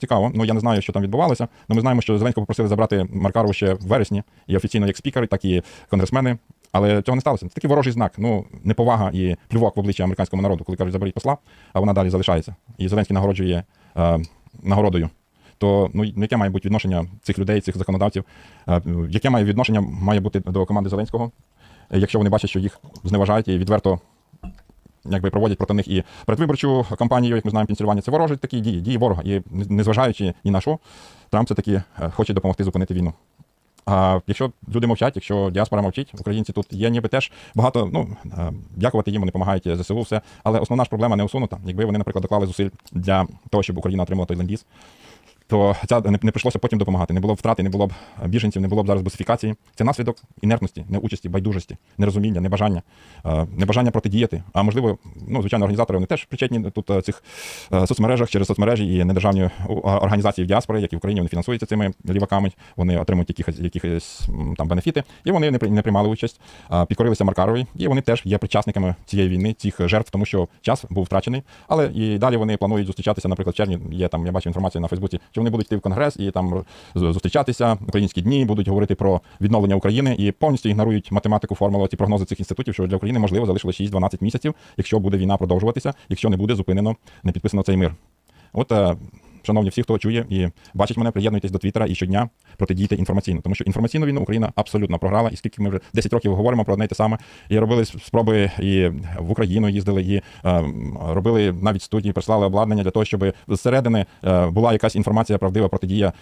Цікаво. Ну я не знаю, що там відбувалося. але ми знаємо, що Зеленського попросили забрати Маркарову ще в вересні, і офіційно як спікери, так і конгресмени. Але цього не сталося. Це такий ворожий знак. Ну, неповага і плювок в обличчя американському народу, коли кажуть, заберіть посла, а вона далі залишається. І Зеленський нагороджує е, нагородою. То ну яке має бути відношення цих людей, цих законодавців? Е, яке має відношення має бути до команди Зеленського, якщо вони бачать, що їх зневажають і відверто якби проводять проти них і передвиборчу кампанію, як ми знаємо, Пенсільванія, це ворожі такі дії, дії ворога. І незважаючи ні на що, Трамп все таки е, хоче допомогти зупинити війну. А якщо люди мовчать, якщо діаспора мовчить, українці тут є ніби теж багато. Ну е, дякувати їм, вони допомагають ЗСУ, все. Але основна ж проблема не усунута. Якби вони, наприклад, доклали зусиль для того, щоб Україна отримала той лендіз, то ця не, не прийшлося потім допомагати. Не було б втрати, не було б біженців, не було б зараз бусифікації. Це наслідок інертності, неучасті, байдужості, нерозуміння, небажання, е, небажання протидіяти. А можливо, ну звичайно, організатори вони теж причетні тут е, цих е, соцмережах через соцмережі і недержавні організації в діаспорі, які в Україні вони фінансуються цими ліваками. Вони отримують якихось якихось там бенефіти, і вони не не приймали участь, підкорилися Маркарові, і вони теж є причасниками цієї війни, цих жертв, тому що час був втрачений. Але і далі вони планують зустрічатися. Наприклад, в червні є там. Я бачу інформацію на Фейсбуці, що вони будуть йти в конгрес і там зустрічатися. Українські дні будуть говорити про відновлення України і повністю ігнорують математику, формулу ці прогнози цих інститутів, що для України можливо залишилось 6-12 місяців, якщо буде війна продовжуватися, якщо не буде зупинено, не підписано цей мир. От. Шановні, всі, хто чує і бачить мене, приєднуйтесь до Твіттера і щодня протидійте інформаційно, тому що інформаційну війну Україна абсолютно програла. І скільки ми вже 10 років говоримо про одне й те саме, і робили спроби і в Україну їздили, і е, робили навіть студії, прислали обладнання для того, щоб зсередини е, була якась інформація правдива протидія.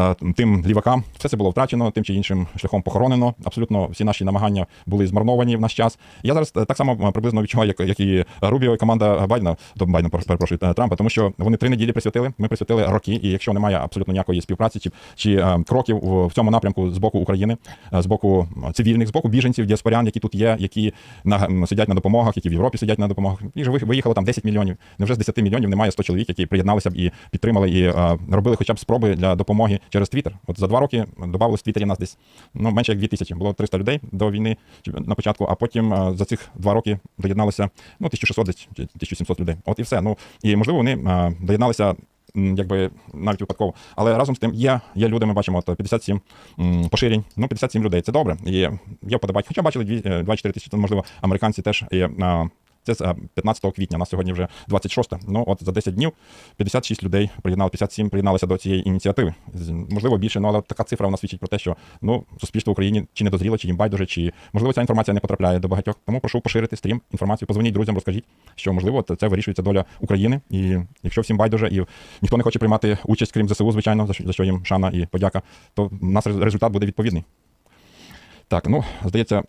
Е, Тим лівакам все це було втрачено, тим чи іншим шляхом похоронено. Абсолютно всі наші намагання були змарновані в наш час. Я зараз е, так само е, приблизно відчуваю, як, як і Рубіо, і команда Байдена, до Байдена, перепрошую, Трампа, тому що вони три неділі присвятили. Ми присвятили роки, і якщо немає абсолютно ніякої співпраці чи, чи кроків в, цьому напрямку з боку України, з боку цивільних, з боку біженців, діаспорян, які тут є, які на, сидять на допомогах, які в Європі сидять на допомогах. І ж виїхало там 10 мільйонів. Невже з 10 мільйонів немає 100 чоловік, які приєдналися б і підтримали, і робили хоча б спроби для допомоги через Твіттер. От за два роки додавалось в Твіттері нас десь ну менше як 2 тисячі. Було 300 людей до війни на початку, а потім е, за цих два роки доєдналося ну 1600 десь чи 1700 людей. От і все. Ну і можливо вони е, доєдналися. Якби навіть випадково, але разом з тим є, є люди. Ми бачимо от 57 м, поширень. Ну 57 людей. Це добре. І є вподобайки. Хоча бачили дві- е, 24 тисячі. то, Можливо, американці теж є. е, Це з е, 15 квітня. У нас сьогодні вже 26. Ну от за 10 днів 56 людей приєднали, 57 приєдналися до цієї ініціативи. Можливо, більше, ну але така цифра у нас свідчить про те, що ну суспільство в Україні чи не дозріло, чи їм байдуже, чи можливо ця інформація не потрапляє до багатьох. Тому прошу поширити стрім, інформацію, позвоніть друзям, розкажіть, що можливо це вирішується доля України. І якщо всім байдуже, і ніхто не хоче приймати участь, крім ЗСУ, звичайно, за що, їм шана і подяка, то в нас результат буде відповідний. Так, ну здається.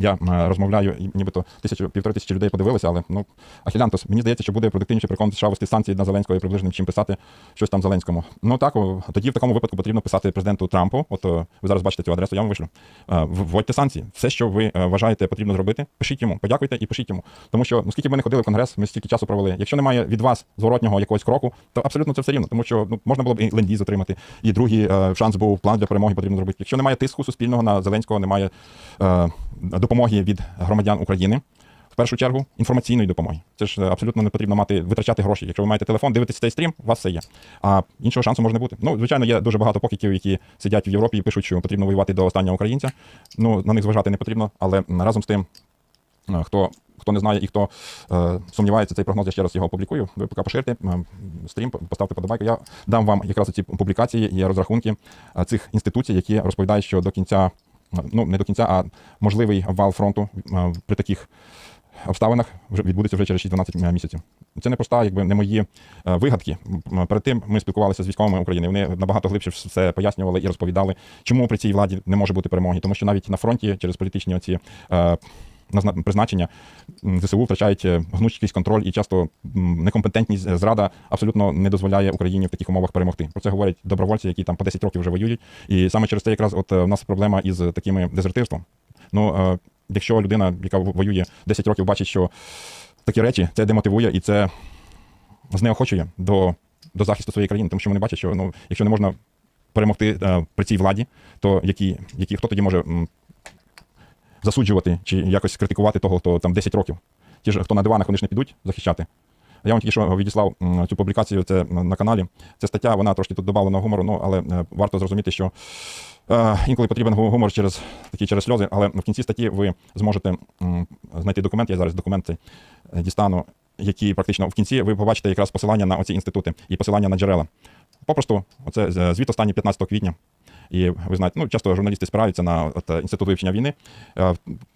Я е, розмовляю, нібито тисячу півтори тисячі людей подивилися, але ну Ахілянтос, мені здається, що буде продуктивніше переконати США ввести санкції на Зеленського і приближним, чим писати щось там Зеленському. Ну так, тоді в такому випадку потрібно писати президенту Трампу. От ви зараз бачите цю адресу, я вам вишлю. Е, Вводьте санкції. Все, що ви е, вважаєте потрібно зробити, пишіть йому, подякуйте і пишіть йому. Тому що ну, скільки ми не ходили в конгрес, ми стільки часу провели. Якщо немає від вас зворотнього якогось кроку, то абсолютно це все рівно, тому що ну можна було б і лендіз отримати, і другий е, шанс був план для перемоги потрібно зробити. Якщо немає тиску суспільного на Зеленського, немає е, допомоги від громадян України. В першу чергу інформаційної допомоги. Це ж е, абсолютно не потрібно мати витрачати гроші. Якщо ви маєте телефон, дивитесь цей стрім, у вас все є. А іншого шансу може не бути. Ну, звичайно, є дуже багато покидьків, які сидять в Європі і пишуть, що потрібно воювати до останнього українця. Ну на них зважати не потрібно, але разом з тим, е, хто. Хто не знає і хто е, сумнівається, цей прогноз, я ще раз його опублікую. Ви поки поширте е, стрім, поставте подобайку. Я дам вам якраз ці публікації і розрахунки цих інституцій, які розповідають, що до кінця, ну не до кінця, а можливий вал фронту е, при таких обставинах відбудеться вже через 6-12 місяців. Це не проста, якби не мої е, вигадки. Перед тим ми спілкувалися з військовими України. Вони набагато глибше все пояснювали і розповідали, чому при цій владі не може бути перемоги. Тому що навіть на фронті через політичні оці. Е, Призначення ЗСУ втрачають е, гнучкість, контроль і часто некомпетентність, е, зрада абсолютно не дозволяє Україні в таких умовах перемогти. Про це говорять добровольці, які там по 10 років вже воюють. І саме через це якраз от е, у нас проблема із такими дезертирством. Ну е, якщо людина, яка воює 10 років, бачить, що такі речі, це демотивує і це знеохочує до, до захисту своєї країни, тому що вони бачать, що ну, якщо не можна перемогти е, при цій владі, то які, які, хто тоді може засуджувати чи якось критикувати того, хто там 10 років. Ті ж, хто на диванах, вони ж не підуть захищати Я вам тільки що відіслав цю публікацію це на каналі. Ця стаття, вона трошки тут додавлена гумору, ну але е, варто зрозуміти, що е, інколи потрібен гумор через такі через сльози, але в кінці статті ви зможете знайти документ. Я зараз документ е, дістану, які практично в кінці ви побачите якраз посилання на оці інститути і посилання на джерела. Попросту, оце звіт останній 15 квітня. І ви знаєте, ну часто журналісти спираються на от, е, інститут вивчення війни. Е,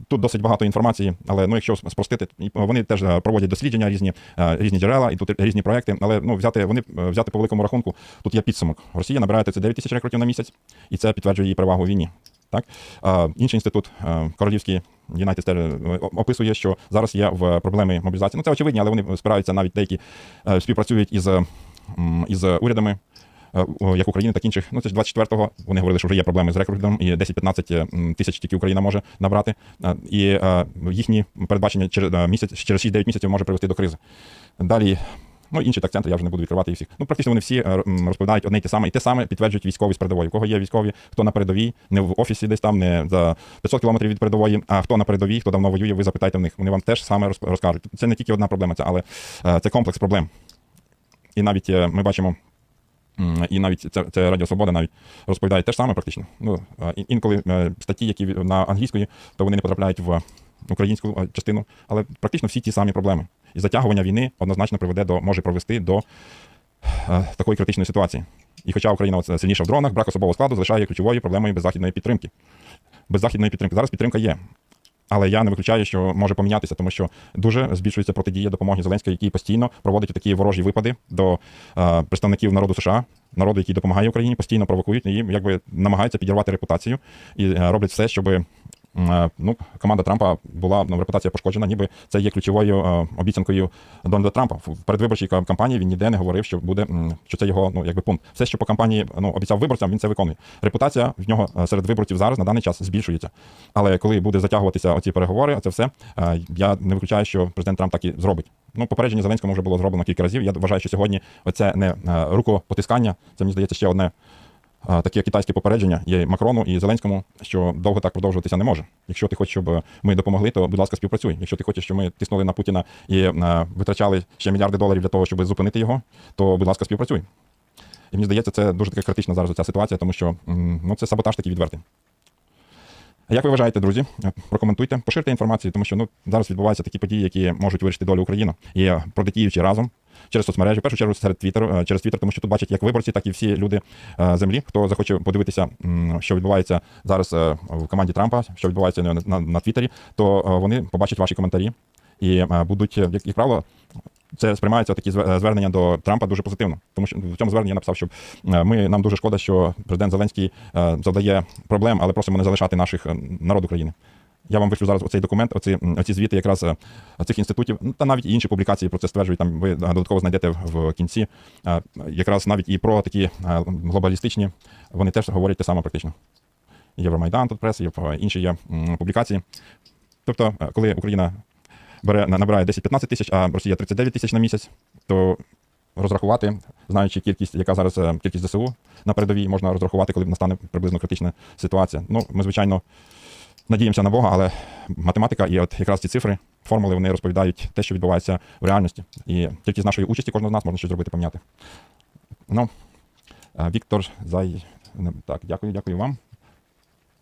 Тут досить багато інформації, але ну, якщо спростити, вони теж е, проводять дослідження, різні, різні джерела, і тут різні проекти. Але ну, взяти вони взяти по великому рахунку, тут є підсумок. Росія набирає 39 тисяч рекрутів на місяць, і це підтверджує її перевагу у війні. Так? Інший інститут, Королівський е, описує, що зараз є в проблеми мобілізації. Ну, це очевидні, але вони спираються навіть деякі співпрацюють із, із урядами. Е, Як України, так інших. Ну, це ж 24-го. Вони говорили, що вже є проблеми з рекрутингом, і 10-15 тисяч тільки Україна може набрати. Е, І е, їхні передбачення через е, місяць, через 6-9 місяців може привести до кризи. Далі. Ну, інші так центри, я вже не буду відкривати їх всіх. Ну, практично вони всі е, розповідають одне й те саме, і те саме підтверджують військові з передової. У кого є військові, хто на передовій, не в офісі десь там, не за 500 кілометрів від передової, а хто на передовій, хто давно воює, ви запитайте в них. Вони вам теж саме розкажуть. Це не тільки одна проблема, це, але е, це комплекс проблем. І навіть е, ми бачимо. І навіть це, це Радіо Свобода навіть розповідає те ж саме практично. Ну, інколи е, статті, які на англійської, то вони не потрапляють в українську частину, але практично всі ті самі проблеми. І затягування війни однозначно приведе до, може привести до е, такої критичної ситуації. І хоча Україна сильніша в дронах, брак особового складу залишає ключовою проблемою беззахідної підтримки. Беззахідної підтримки. Зараз підтримка є. Але я не виключаю, що може помінятися, тому що дуже збільшується протидія допомоги Зеленського, який постійно проводить такі ворожі випади до е, представників народу США, народу, який допомагає Україні, постійно провокують і якби намагаються підірвати репутацію і е, роблять все, щоб ну, команда Трампа була ну, репутація пошкоджена, ніби це є ключовою е, обіцянкою Дональда Трампа. В передвиборчій кампанії він ніде не говорив, що буде що це його ну якби пункт. Все, що по кампанії ну обіцяв виборцям, він це виконує. Репутація в нього е, серед виборців зараз на даний час збільшується. Але коли буде затягуватися оці переговори, це все е, я не виключаю, що президент Трамп так і зробить. Ну, попередження Зеленському вже було зроблено кілька разів. Я вважаю, що сьогодні оце не е, рукопотискання, це мені здається ще одне таке китайське попередження є Макрону і Зеленському, що довго так продовжуватися не може. Якщо ти хочеш, щоб ми допомогли, то будь ласка, співпрацюй. Якщо ти хочеш, щоб ми тиснули на Путіна і е, витрачали ще мільярди доларів для того, щоб зупинити його, то будь ласка, співпрацюй. І мені здається, це дуже така критична зараз ця ситуація, тому що ну, це саботаж такий відвертий. Як ви вважаєте, друзі? Е, Прокоментуйте, поширте інформацію, тому що ну зараз відбуваються такі події, які можуть вирішити долю України. І е, продитіючи разом через соцмережі, в першу чергу серед Твіттеру, е, через Твіттер, тому що тут бачать як виборці, так і всі люди е, землі. Хто захоче подивитися, що відбувається зараз е, в команді Трампа, що відбувається на, на, на Твіттері, то вони побачать ваші коментарі і будуть, як, як правило. Це сприймається такі звернення до Трампа дуже позитивно, тому що в цьому зверненні я написав, що ми нам дуже шкода, що президент Зеленський завдає проблем, але просимо не залишати наших народ України. Я вам вишлю зараз оцей документ, оці, оці звіти якраз е, цих інститутів, ну, та навіть і інші публікації про це стверджують. Там ви е, додатково знайдете в кінці. Е, Якраз навіть і про такі глобалістичні, вони теж говорять те саме практично. Євромайдан тут прес, є інші є публікації. Тобто, коли Україна бере, набирає 10-15 тисяч, а Росія 39 тисяч на місяць, то розрахувати, знаючи кількість, яка зараз кількість ЗСУ на передовій, можна розрахувати, коли настане приблизно критична ситуація. Ну, ми, звичайно, надіємося на Бога, але математика і от якраз ці цифри, формули, вони розповідають те, що відбувається в реальності. І тільки з нашої участі кожного з нас можна щось зробити, поміняти. Ну, Віктор Зай. Так, дякую, дякую вам.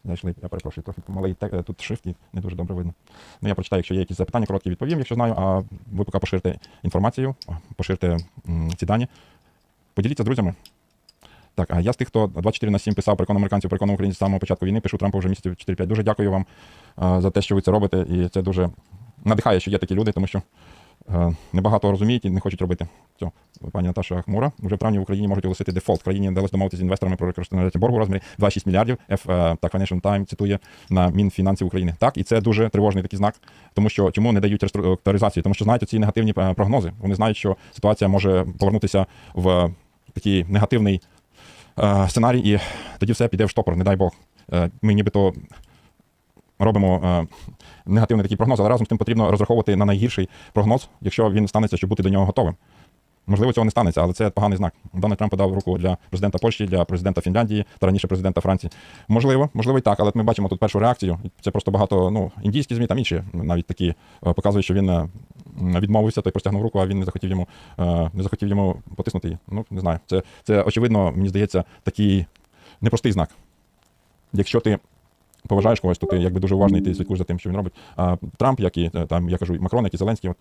Зайшли, я перепрошую, трохи малий тек- тут шрифт і не дуже добре видно. Ну, я прочитаю, якщо є якісь запитання, короткі відповім, якщо знаю, а ви поки поширте інформацію, поширте ці дані. Поділіться з друзями. Так, а я з тих, хто 24 на 7 писав перекону американців, перекону українців з самого початку війни, пишу Трампу вже місяців 4-5. Дуже дякую вам за те, що ви це робите. І це дуже надихає, що є такі люди, тому що е, небагато розуміють і не хочуть робити цього. Пані Наташа Хмура вже в травні в Україні можуть оголосити дефолт. Країні вдалося домовитися з інвесторами про використання боргу у розмірі 2,6 мільярдів. F, е, так, Financial Times цитує на Мінфінансів України. Так, і це дуже тривожний такий знак, тому що чому не дають реструктуризацію? Тому що знають ці негативні е, прогнози. Вони знають, що ситуація може повернутися в такий негативний е, сценарій, і тоді все піде в штопор, не дай Бог. Е, Ми нібито робимо е, негативний такий прогноз, але разом з тим потрібно розраховувати на найгірший прогноз, якщо він станеться, щоб бути до нього готовим. Можливо, цього не станеться, але це поганий знак. Дональд Трамп подав руку для президента Польщі, для президента Фінляндії та раніше президента Франції. Можливо, можливо, і так, але ми бачимо тут першу реакцію. Це просто багато ну, індійські ЗМІ, там інші навіть такі е, показують, що він відмовився, той простягнув руку, а він не захотів йому, е, не захотів йому потиснути її. Ну, не знаю. Це, це очевидно, мені здається, такий непростий знак. Якщо ти поважаєш когось, то ти якби дуже уважний, ти слідкуєш за тим, що він робить. А Трамп, як і е, там, я кажу, Макрон, як і Зеленський, от,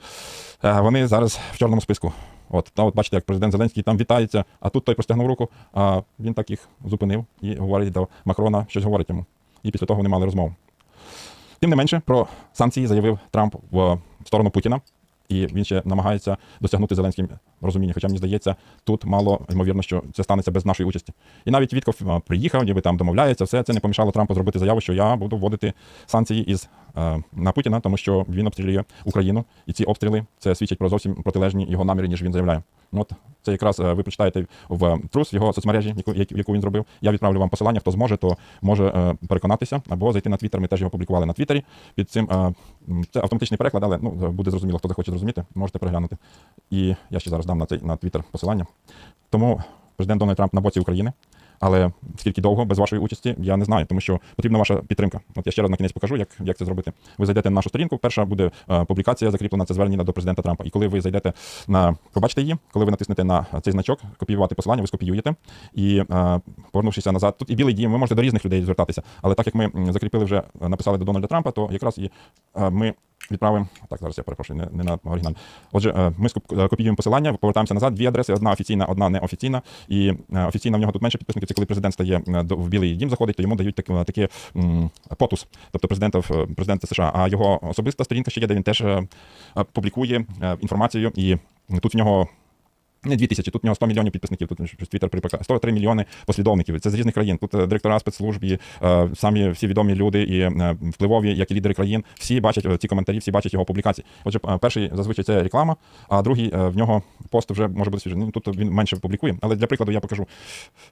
е, вони зараз в чорному списку. От, та, от бачите, як президент Зеленський там вітається, а тут той простягнув руку, а він так їх зупинив і говорить до Макрона, щось говорить йому. І після того вони мали розмову. Тим не менше, про санкції заявив Трамп в сторону Путіна, і він ще намагається досягнути Зеленським розуміння. Хоча мені здається, тут мало ймовірно, що це станеться без нашої участі. І навіть Вітков приїхав, ніби там домовляється, все це не помішало Трампу зробити заяву, що я буду вводити санкції із на Путіна, тому що він обстрілює Україну, і ці обстріли це свідчить про зовсім протилежні його наміри, ніж він заявляє. Ну, От це якраз е, ви прочитаєте в трус його соцмережі, яку, він зробив. Я відправлю вам посилання. Хто зможе, то може е, переконатися або зайти на Твіттер. Ми теж його публікували на Твіттері. Під цим е, це автоматичний переклад, але ну буде зрозуміло, хто захоче зрозуміти, можете переглянути. І я ще зараз дам на цей на Твіттер посилання. Тому президент Дональд Трамп на боці України. Але скільки довго без вашої участі, я не знаю, тому що потрібна ваша підтримка. От я ще раз на кінець покажу, як, як це зробити. Ви зайдете на нашу сторінку. Перша буде е, публікація закріплена це звернення до президента Трампа. І коли ви зайдете на побачите її, коли ви натиснете на цей значок, копіювати посилання, ви скопіюєте і е, повернувшися назад. Тут і білий дім, ви можете до різних людей звертатися. Але так як ми закріпили вже написали до Дональда Трампа, то якраз і е, ми. Відправимо так. Зараз я перепрошую, не, не на оригіналі. Отже, е, ми е, копіюємо посилання, повертаємося назад. Дві адреси: одна офіційна, одна неофіційна. І е, офіційна в нього тут менше підписників. Це коли президент стає в білий дім, заходить, то йому дають так, такі м, потус, тобто президента президента США. А його особиста сторінка ще є, де він теж публікує інформацію, і тут в нього. Не 2 тисячі, тут в нього 100 мільйонів підписників, тут Твіттер припекає. 103 мільйони послідовників. Це з різних країн. Тут е, директора спецслужб, е, самі всі відомі люди і е, впливові, як і лідери країн, всі бачать ці коментарі, всі бачать його публікації. Отже, перший зазвичай це реклама, а другий в нього пост вже може бути свіжий. Ну, Тут він менше публікує. Але для прикладу я покажу.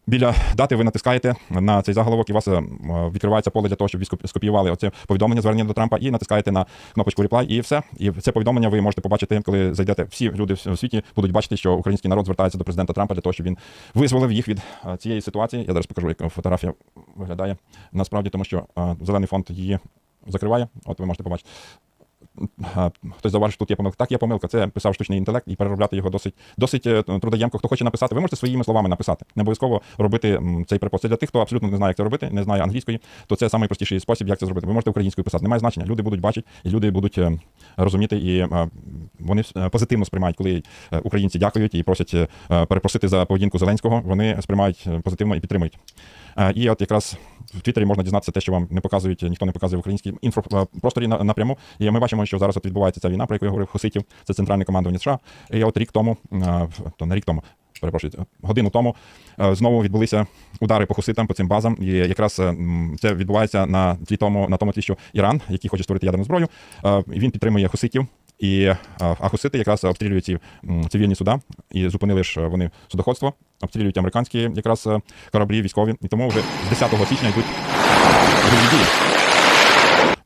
Біля дати ви натискаєте на цей заголовок, і у вас відкривається поле для того, щоб ви скопіювали оце повідомлення звернення до Трампа, і натискаєте на кнопочку Reply, і все. І це повідомлення ви можете побачити, коли зайдете. Всі люди в світі будуть бачити, що український народ звертається до президента Трампа для того, щоб він визволив їх від е, цієї ситуації. Я зараз покажу, як фотографія виглядає насправді, тому що е, зелений фонд її закриває. От ви можете побачити. Хтось зауважив, що тут є помилка. Так, є помилка. Це писав штучний інтелект, і переробляти його досить досить е, трудоємко. Хто хоче написати, ви можете своїми словами написати. Не обов'язково робити цей перепост. Це для тих, хто абсолютно не знає, як це робити, не знає англійської, то це найпростіший спосіб, як це зробити. Ви можете українською писати. Немає значення. Люди будуть бачити, і люди будуть е, розуміти, і е, вони позитивно сприймають, коли українці дякують і просять перепросити за поведінку Зеленського. Вони сприймають позитивно і підтримують. І от якраз в Твіттері можна дізнатися те, що вам не показують, ніхто не показує в українській інфопросторі напряму. І ми бачимо, що зараз от відбувається ця війна, про яку я говорив, Хуситів, це центральне командування США. І от рік тому, то не рік тому. Перепрошую, годину тому знову відбулися удари по хуситам, по цим базам. І якраз це відбувається на тлі тому, на тому тлі, що Іран, який хоче створити ядерну зброю, він підтримує хуситів. І е, а хусити якраз обстрілюють ці цивільні суда і зупинили ж вони судоходство, обстрілюють американські якраз е, кораблі військові. І тому вже з 10 січня йдуть дії.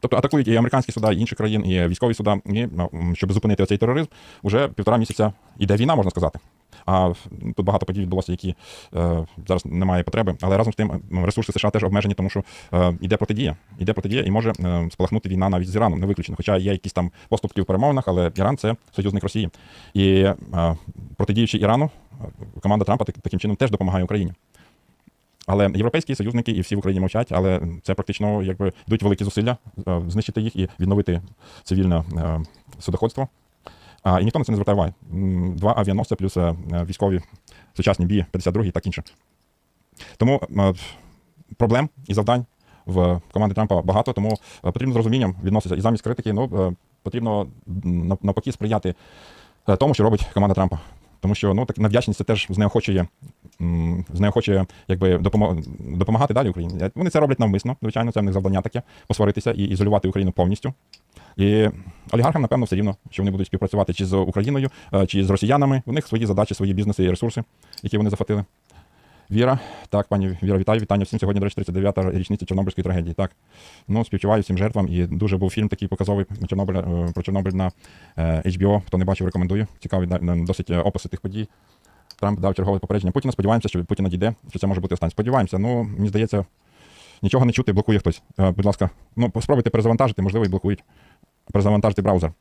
Тобто атакують і американські суда, і інших країн, і військові суда, і щоб зупинити цей тероризм, вже півтора місяця йде війна, можна сказати. А тут багато подій відбулося, які е, зараз немає потреби. Але разом з тим ресурси США теж обмежені, тому що е, йде протидія. Йде протидія і може е, спалахнути війна навіть з Іраном, не виключено. Хоча є якісь там поступки в перемовинах, але Іран це союзник Росії. І е, протидіючи Ірану, е, команда Трампа таким чином теж допомагає Україні. Але європейські союзники і всі в Україні мовчать, але це практично якби йдуть великі зусилля е, знищити їх і відновити цивільне е, судоходство. А, і ніхто на це не звертає. Два авіаносця плюс е, військові сучасні бі 52 і так інше. Тому проблем і завдань в команді Трампа багато, тому потрібно з розумінням відноситися. І замість критики ну, потрібно навпаки сприяти тому, що робить команда Трампа. Тому що ну, так, на це теж знеохочує, знеохочує якби, допомагати далі Україні. Е, Вони це роблять навмисно, звичайно, це в них завдання таке посваритися і ізолювати Україну повністю. І олігархам, напевно, все рівно, що вони будуть співпрацювати чи з Україною, е, чи з росіянами. У них свої задачі, свої бізнеси і ресурси, які вони захватили. Віра, так, пані Віра, вітаю, вітання всім. Сьогодні, до речі, 39-та річниця Чорнобильської трагедії. Так. Ну, співчуваю всім жертвам. І дуже був фільм такий показовий Чорнобиль, е, про Чорнобиль на е, HBO. Хто не бачив, рекомендую. Цікавий досить е, описи тих подій. Трамп дав чергове попередження Путіна. Сподіваємося, що від Путіна дійде, що це може бути останнє. Сподіваємося. Ну, мені здається, нічого не чути, блокує хтось. Будь ласка, ну спробуйте перезавантажити, можливо, і блокують. Перезавантажити браузер.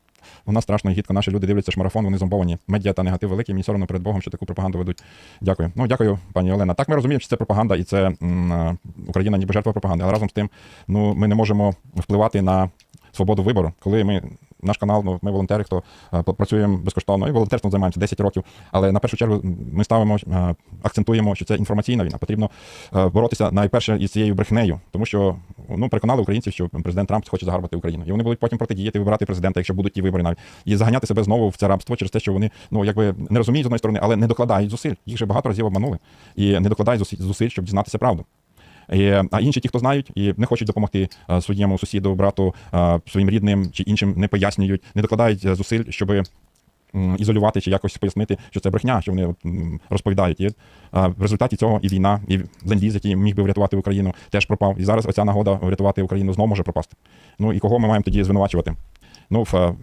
Нас страшно гідко, наші люди дивляться ж марафон, вони зомбовані. Медіа та негатив великий, мені соромно перед Богом, що таку пропаганду ведуть. Дякую. Ну, дякую, пані Олена. Так ми розуміємо, що це пропаганда, і це м, е, Україна ніби жертва пропаганди. Але разом з тим, ну ми не можемо впливати на свободу вибору, коли ми. Наш канал, ну ми волонтери, хто е, працюємо безкоштовно і волонтерством займаємося 10 років. Але на першу чергу ми ставимо, е, акцентуємо, що це інформаційна війна. Потрібно е, боротися найперше із цією брехнею, тому що ну переконали українців, що президент Трамп хоче загарбати Україну. І вони будуть потім протидіяти, вибирати президента, якщо будуть ті вибори навіть і заганяти себе знову в це рабство через те, що вони ну якби не розуміють з одної сторони, але не докладають зусиль. Їх же багато разів обманули і не докладають зусиль- щоб дізнатися правду. А інші, ті, хто знають і не хочуть допомогти е, своєму сусіду, брату, е, своїм рідним чи іншим, не пояснюють, не докладають е, зусиль, щоб ізолювати чи якось пояснити, що це брехня, що вони розповідають. І в результаті цього і війна, і ленд-ліз, який міг би врятувати Україну, теж пропав. І зараз оця нагода врятувати Україну знову може пропасти. Ну і кого ми маємо тоді звинувачувати? Ну, в, е,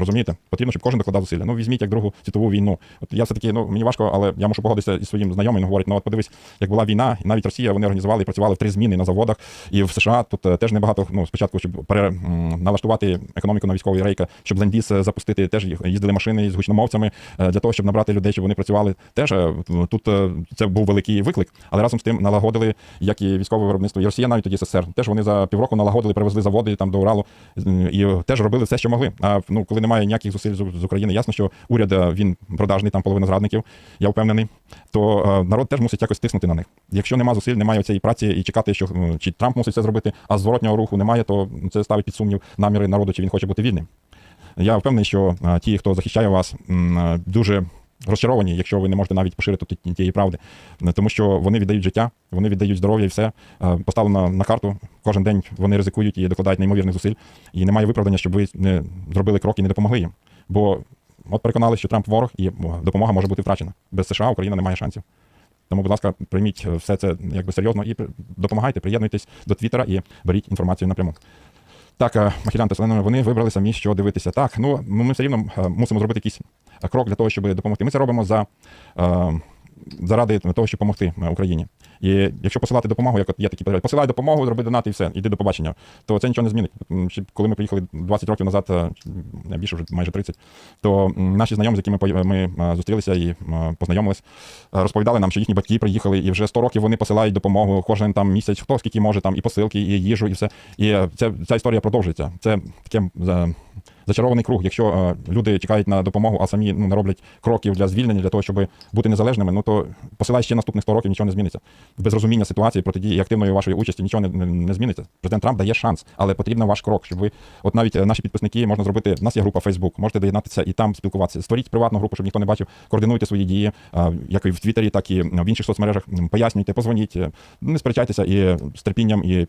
Розумієте, потрібно, щоб кожен докладав зусилля. Ну, візьміть як Другу світову війну. От я все-таки, ну мені важко, але я мушу погодитися із своїм знайомим. Говорить, ну от подивись, як була війна, і навіть Росія вони організували і працювали в три зміни на заводах. І в США тут е, теж небагато. Ну, спочатку, щоб пере, налаштувати економіку на військовий рейка, щоб лендіс е, запустити, теж їздили машини з гучномовцями е, для того, щоб набрати людей, щоб вони працювали. Теж е, тут це був великий виклик, але разом з тим налагодили як і військове виробництво, і Росія навіть тоді СССР. Теж вони за півроку налагодили, привезли заводи там до Уралу і теж робили все, що могли. А ну, коли немає ніяких зусиль з України, ясно, що уряд е, він продажний, там половина зрадників, я впевнений. То е, народ теж мусить якось тиснути на них. Якщо немає зусиль, немає цієї праці і чекати, що чи Трамп мусить це зробити, а зворотнього руху немає, то це ставить під сумнів наміри народу, чи він хоче бути вільним. Я впевнений, що е, ті, хто захищає вас, дуже розчаровані, якщо ви не можете навіть поширити ті- тієї правди, Е, тому що вони віддають життя, вони віддають здоров'я і все е, поставлено на карту. Кожен день вони ризикують і докладають неймовірних зусиль. І немає виправдання, щоб ви не зробили крок і не допомогли їм. Бо от переконали, що Трамп ворог і допомога може бути втрачена. Без США Україна не має шансів. Тому, будь ласка, прийміть е, все це якби серйозно і допомагайте, приєднуйтесь до Твіттера і беріть інформацію напряму. Так, е, Махілянта Селенова, вони вибрали самі, що дивитися. Так, ну ми все рівно е, мусимо зробити якийсь е, крок для того, щоб допомогти. Ми це робимо за. Заради того, щоб допомогти е, Україні. І якщо посилати допомогу, як от є такі перегляди, посилай допомогу, зроби донат і все, іди до побачення, то це нічого не змінить. Коли ми приїхали 20 років назад, е, більше вже майже 30, то наші знайомі, з якими ми е, зустрілися і познайомились, розповідали нам, що їхні батьки приїхали, і вже 100 років вони посилають допомогу кожен там місяць, хто скільки може, там і посилки, і їжу, і все. І це, ця історія продовжується. Це таке зачарований круг. Якщо е, люди чекають на допомогу, а самі ну, не роблять кроків для звільнення, для того, щоб бути незалежними, ну то посилай ще наступних 100 років, нічого не зміниться. Без розуміння ситуації, протидії і активної вашої участі нічого не, не, зміниться. Президент Трамп дає шанс, але потрібен ваш крок, щоб ви, от навіть е, наші підписники можна зробити. У нас є група Facebook, можете доєднатися і там спілкуватися. Створіть приватну групу, щоб ніхто не бачив. Координуйте свої дії, е, як і в Твіттері, так і в інших соцмережах. Пояснюйте, позвоніть, не сперечайтеся і з терпінням і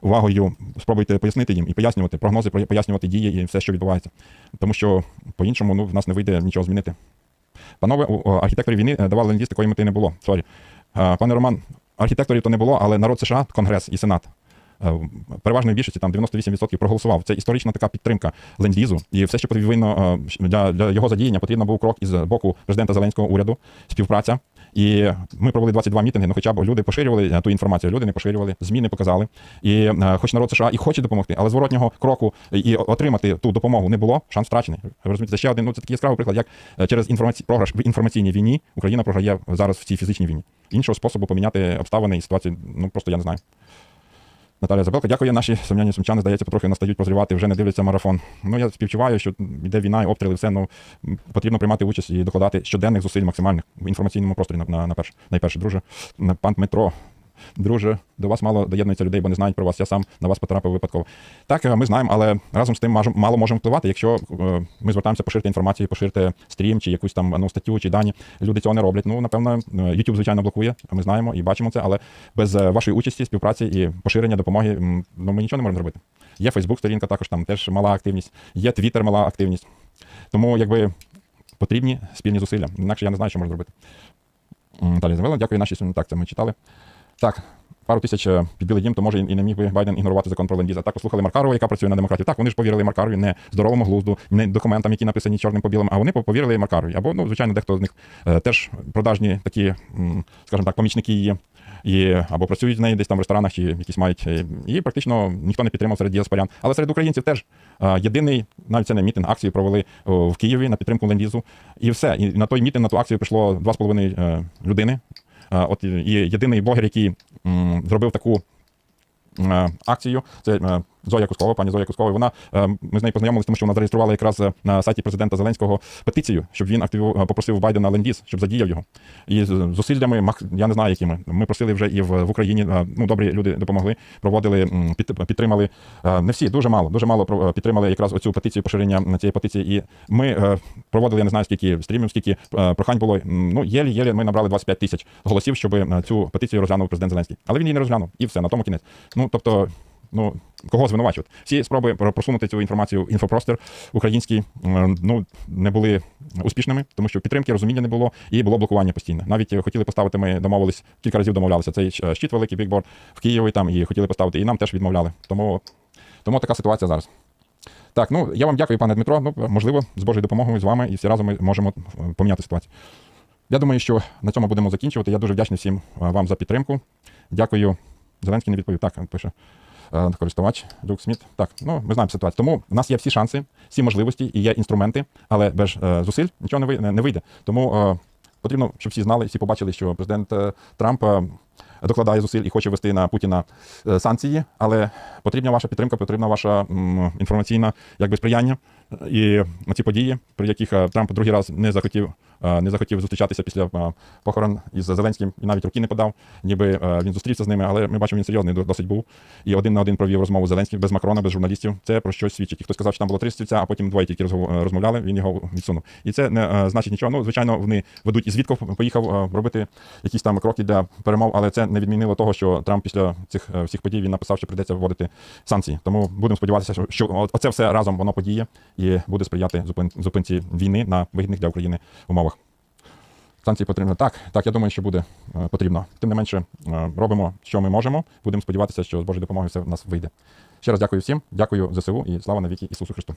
увагою спробуйте пояснити їм і пояснювати прогнози, пояснювати дії і все, що відбувається. Тому що по-іншому ну, в нас не вийде нічого змінити. Панове, у архітекторів війни е, давали ленд такої мети не було. Сорі. Е, Пане Роман, архітекторів то не було, але народ США, Конгрес і Сенат. е, Переважної більшості, там 98% проголосував. Це історична така підтримка ленд-лізу. І все, що повинно для, для його задіяння, потрібно був крок із боку президента Зеленського уряду, співпраця. І ми провели 22 мітинги, ну хоча б люди поширювали е, ту інформацію, люди не поширювали, зміни показали. І е, хоч народ США і хоче допомогти, але зворотнього кроку і отримати ту допомогу не було, шанс втрачений. Ви розумієте, це ще один, ну це такий яскравий приклад, як е, через інформаці... програш в інформаційній війні Україна програє зараз в цій фізичній війні. Іншого способу поміняти обставини і ситуацію, ну просто я не знаю. Наталія Забелка, дякую. Наші сумняні сумчани, здається, потрохи настають прозрівати, вже не дивляться марафон. Ну я співчуваю, що йде війна, і обстріли, все. Ну потрібно приймати участь і докладати щоденних зусиль максимальних в інформаційному просторі на, на, на перше, найперше, друже. Пан Дмитро. Друже, до вас мало доєднується людей, бо не знають про вас. Я сам на вас потрапив випадково. Так, е, ми знаємо, але разом з тим мало можемо впливати. Якщо е, ми звертаємося поширити інформацію, поширити стрім чи якусь там ну, статтю чи дані. Люди цього не роблять. Ну, напевно, е, YouTube, звичайно, блокує. Ми знаємо і бачимо це, але без вашої участі, співпраці і поширення допомоги ну, ми нічого не можемо зробити. Є Facebook сторінка, також там теж мала активність, є Twitter, мала активність. Тому якби потрібні спільні зусилля. Інакше я не знаю, що можна зробити. М, Далі завела. Дякую, наші сьогодні. Так, це ми читали. Так, пару тисяч е, під білий дім, то може і не міг би Байден ігнорувати закон про ленд-ліза. Так, послухали Маркарова, яка працює на демократії. Так, вони ж повірили Маркарові, не здоровому глузду, не документам, які написані чорним по білому, а вони повірили Маркарові. Або, ну, звичайно, дехто з них е, теж продажні такі, скажімо так, помічники її. і або працюють з нею десь там в ресторанах, чи якісь мають. е, І практично ніхто не підтримав серед діаспорян. Але серед українців теж єдиний, навіть це не мітинг, акцію провели в Києві на підтримку ленд-лізу. І все. І на той мітинг, на ту акцію прийшло 2,5 е, людини. От і єдиний блогер, який зробив таку акцію. Це Зоя Кускова, пані Зоя Кускова. Вона е, ми з нею познайомилися, тому що вона зареєструвала якраз е, на сайті президента Зеленського петицію, щоб він активу е, попросив Байдена лендіз, щоб задіяв його. І з зусиллями, я не знаю, якими. Ми просили вже і в, Україні. Ну, добрі люди допомогли, проводили, підтримали. Не всі, дуже мало, дуже мало підтримали якраз оцю петицію, поширення цієї петиції. І ми проводили, я не знаю, скільки стрімів, скільки прохань було. Ну, єлі-єлі ми набрали 25 тисяч голосів, щоб цю петицію розглянув президент Зеленський. Але він її не розглянув. І все, на тому кінець. Ну, тобто, ну, кого звинувачувати? Всі спроби просунути цю інформацію в інфопростір український е, ну, не були успішними, тому що підтримки, розуміння не було і було блокування постійне. Навіть е, хотіли поставити, ми домовились, кілька разів домовлялися. Цей щит великий, бікборд в Києві там і хотіли поставити, і нам теж відмовляли. Тому, тому така ситуація зараз. Так, ну я вам дякую, пане Дмитро. Ну, можливо, з Божою допомогою з вами і всі разом ми можемо е, поміняти ситуацію. Я думаю, що на цьому будемо закінчувати. Я дуже вдячний всім е, вам за підтримку. Дякую. Зеленський не відповів. Так, пише е, користувач Люк Сміт. Так, ну ми знаємо ситуацію. Тому в нас є всі шанси, всі можливості і є інструменти, але без е, зусиль нічого не вийде. Тому е, потрібно, щоб всі знали, всі побачили, що президент е, Трамп. е, Докладає зусиль і хоче вести на Путіна е, санкції, але потрібна ваша підтримка, потрібна ваша інформаційна якби сприяння. І ці події, при яких е, Трамп другий раз не захотів, е, не захотів зустрічатися після похорон із Зеленським і навіть руки не подав, ніби він зустрівся з ними, але ми бачимо, він серйозний до- досить був. І один на один провів розмову з Зеленським без Макрона, без журналістів. Це про щось свідчить. І хтось сказав, що там було три стільця, а потім двоє тільки е, розмовляли. Він його відсунув. І це не е, значить нічого. Ну, звичайно, вони ведуть із Вітков, поїхав е, робити якісь там кроки для перемов, але це не відмінило того, що Трамп після цих всіх подій він написав, що прийдеться вводити санкції. Тому будемо сподіватися, що оце все разом воно подіє і буде сприяти зупин, зупинці війни на вигідних для України умовах. Санкції потрібно. Так, так, я думаю, що буде е, потрібно. Тим не менше, е, робимо, що ми можемо. Будемо сподіватися, що з Божою допомогою все в нас вийде. Ще раз дякую всім, дякую ЗСУ і слава навіки Ісусу Христу.